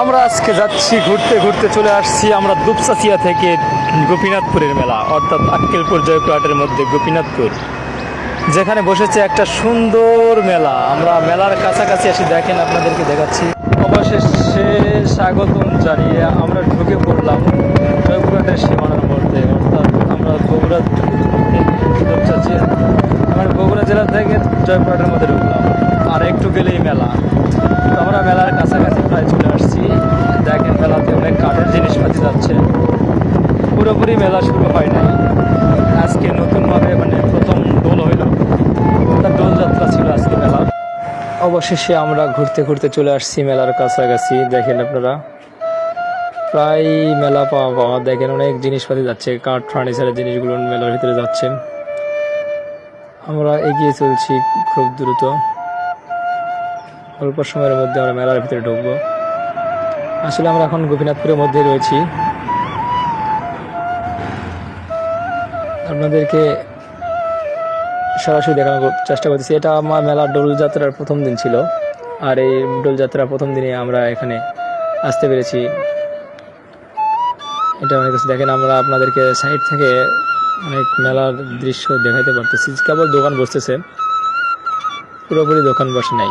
আমরা আজকে যাচ্ছি, ঘুরতে ঘুরতে চলে আসছি আমরা দুপসাসিয়া থেকে গোপীনাথপুরের মেলা, অর্থাৎ আক্কেলপুর জয়পুরহাটের মধ্যে গোপীনাথপুর, যেখানে বসেছে একটা সুন্দর মেলা। আমরা মেলার কাছাকাছি এসে দেখেন, আপনাদেরকে দেখাচ্ছি। অবশেষে স্বাগতম জানিয়ে আমরা ঢুকে পড়লাম জয়পুরহাটের সীমানার মধ্যে, অর্থাৎ আমরা বগুড়া আমরা বগুড়া জেলা থেকে জয়পুরহাটের মধ্যে ঢুকলাম। আর একটু গেলেই মেলা তো আমরা মেলার কাছাকাছি প্রায় চলে আসছি দেখেন মেলাতে অনেক কাঠের জিনিসপাতি যাচ্ছে পুরোপুরি মেলা শুরু হয় নাই আজকে নতুনভাবে মানে প্রথম দোল হইল তার দোলযাত্রা ছিল আজকে মেলা অবশেষে আমরা ঘুরতে ঘুরতে চলে আসছি মেলার কাছাকাছি, দেখেন আপনারা। প্রায় মেলা পাওয়া পাওয়া, দেখেন অনেক জিনিসপাতি যাচ্ছে, কাঠ, ফার্নিচারের জিনিসগুলো মেলার ভিতরে যাচ্ছে। আমরা এগিয়ে চলছি খুব দ্রুত। অল্প সময়ের মধ্যে আমরা মেলার ভিতরে ঢুকবো। আসলে আমরা এখন গোপীনাথপুরের মধ্যে রয়েছি। আপনাদেরকে সরাসরি দেখানোর চেষ্টা করতেছি। এটা আমার মেলার দোলযাত্রার প্রথম দিন ছিল। আর এই দোলযাত্রার প্রথম দিনে আমরা এখানে আসতে পেরেছি। এটা অনেক কিছু দেখেন, আমরা আপনাদেরকে সাইড থেকে অনেক মেলার দৃশ্য দেখাতে পারতেছি। কেবল দোকান বসতেছে। পুরোপুরি দোকান বসে নাই।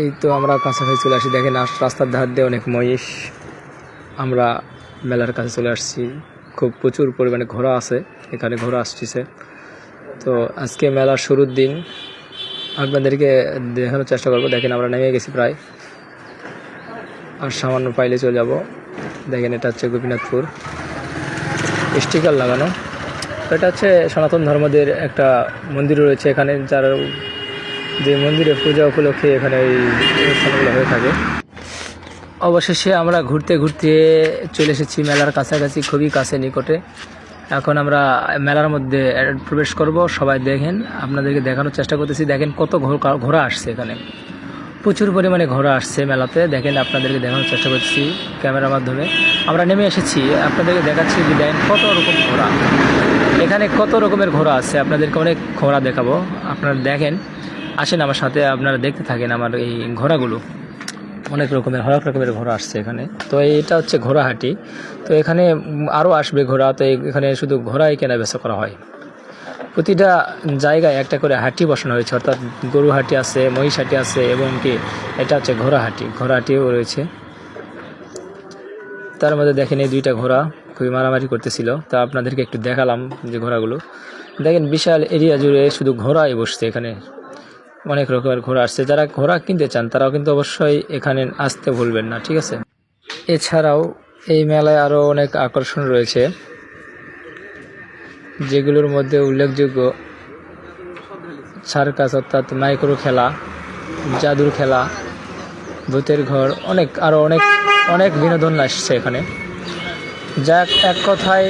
এই তো আমরা কাছাকাছি চলে আসি। দেখেন রাস্তার ধার দিয়ে অনেক মহিষ। আমরা মেলার কাছে চলে আসছি। খুব প্রচুর পরিমাণে ঘোড়া আছে, এখানে ঘোড়া আসতেছে তো আজকে মেলার শুরুর দিন, আপনাদেরকে দেখানোর চেষ্টা করব। দেখেন আমরা নেমে গেছি প্রায়। আর সামান্য পাইলে চলে যাব। দেখেন এটা হচ্ছে গোপীনাথপুর। স্টিকার লাগানো। তো এটা হচ্ছে সনাতন ধর্মদের একটা মন্দির রয়েছে এখানে, যার যে মন্দিরে পূজা উপলক্ষে এখানে এই অনুষ্ঠানগুলো হয়ে থাকে। অবশেষে আমরা ঘুরতে ঘুরতে চলে এসেছি মেলার কাছাকাছি, খুবই কাছে, নিকটে। এখন আমরা মেলার মধ্যে প্রবেশ করব, সবাই দেখেন, আপনাদেরকে দেখানোর চেষ্টা করতেছি। দেখেন কত ঘোড়া আসছে এখানে। প্রচুর পরিমাণে ঘোড়া আসছে মেলাতে। দেখেন আপনাদেরকে দেখানোর চেষ্টা করছি ক্যামেরার মাধ্যমে। আমরা নেমে এসেছি। আপনাদেরকে দেখাচ্ছি যে দেখেন কত রকম ঘোড়া এখানে কত রকমের ঘোড়া আছে, আপনাদেরকে অনেক ঘোড়া দেখাবো। আপনারা দেখেন, আসেন আমার সাথে, আপনারা দেখতে থাকেন আমার এই ঘোড়াগুলো অনেক রকমের, হরেক রকমের ঘোড়া আসছে এখানে। তো এটা হচ্ছে ঘোড়াহাটি। তো এখানে আরও আসবে ঘোড়া, তো এখানে শুধু ঘোড়াই কেনা বেচা করা হয়। প্রতিটা জায়গায় একটা করে হাটি বসানো হয়েছে, অর্থাৎ গরু হাটি আছে মহিষ হাটি আছে, এবং কি এটা হচ্ছে ঘোড়া হাটি ঘোড়া হাটিও রয়েছে। তার মধ্যে দেখেন এই দুইটা ঘোড়া খুবই মারামারি করতেছিল। তা আপনাদেরকে একটু দেখালাম যে ঘোড়াগুলো। দেখেন বিশাল এরিয়া জুড়ে শুধু ঘোড়াই বসছে এখানে। অনেক রকমের ঘোড়া আসছে। যারা ঘোড়া কিনতে চান, তারাও কিন্তু অবশ্যই এখানে আসতে ভুলবেন না, ঠিক আছে? এছাড়াও এই মেলায় আরও অনেক আকর্ষণ রয়েছে, যেগুলোর মধ্যে উল্লেখযোগ্য সার্কাস অর্থাৎ মাইক্রো খেলা, জাদুর খেলা, ভূতের ঘর, অনেক আরও অনেক অনেক বিনোদন আসছে এখানে। যা এক কথায়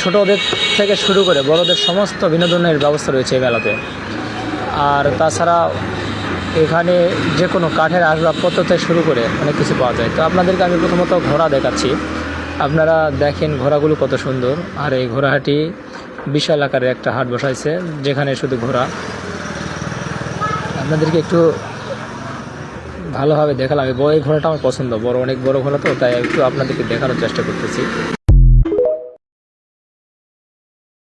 ছোটদের থেকে শুরু করে বড়দের সমস্ত বিনোদনের ব্যবস্থা রয়েছে এই মেলাতে। আর তাছাড়া এখানে যে কোনো কাঠের আসবাবপত্র থেকে শুরু করে অনেক কিছু পাওয়া যায়। তো আপনাদেরকে আমি প্রথমত ঘোড়া দেখাচ্ছি। আপনারা দেখেন ঘোড়াগুলো কত সুন্দর। আর এই ঘোড়াহাটি বিশাল আকারের একটা হাট বসাইছে, যেখানে শুধু ঘোড়া। আপনাদেরকে একটু ভালোভাবে দেখালাম। এই ঘোড়াটা আমার পছন্দ। বড়, অনেক বড় ঘোড়া তো, তাই একটু আপনাদেরকে দেখানোর চেষ্টা করতেছি।